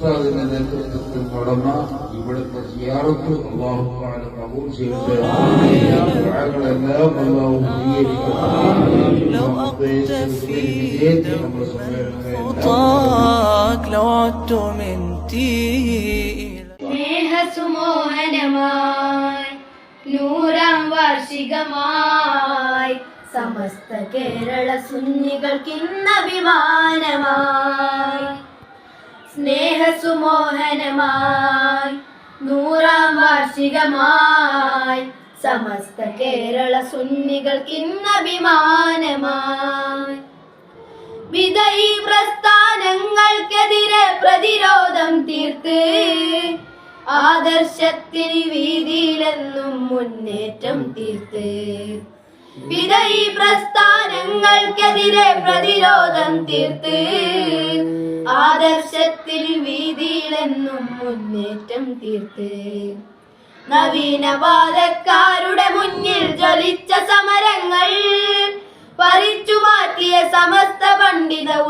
ഉസ്താദിന്റെ നേതൃത്വത്തിൽ നടന്ന ഇവിടുത്തെ സിയാറത്ത് അള്ളാഹുക്കാണ് നൂറാം വാർഷികമായി സമസ്ത കേരള സുന്നികൾക്കിന്നഭിമാനമായി. സ്നേഹസുമോഹനമായി നൂറാം വാർഷികമായി സമസ്ത കേരള സുന്നികൾക്കിന്നഭിമാനമായി വിധയി പ്രസ്ഥാനങ്ങൾക്കെതിരെ പ്രതിരോധം തീർത്ത് ആദർശത്തിന് വീതിയിലെന്നും മുന്നേറ്റം തീർത്ത്. വിധയി പ്രസ്ഥാനങ്ങൾക്കെതിരെ പ്രതിരോധം തീർത്ത്. ആദർശത്തിൽ വീതിയിലെന്നും മുന്നേറ്റം തീർത്ത്. നവീനവാദക്കാരുടെ മുന്നിൽ ജ്വലിച്ച സമരങ്ങൾ പറിച്ചു മാറ്റിയ സമസ്ത പണ്ഡിത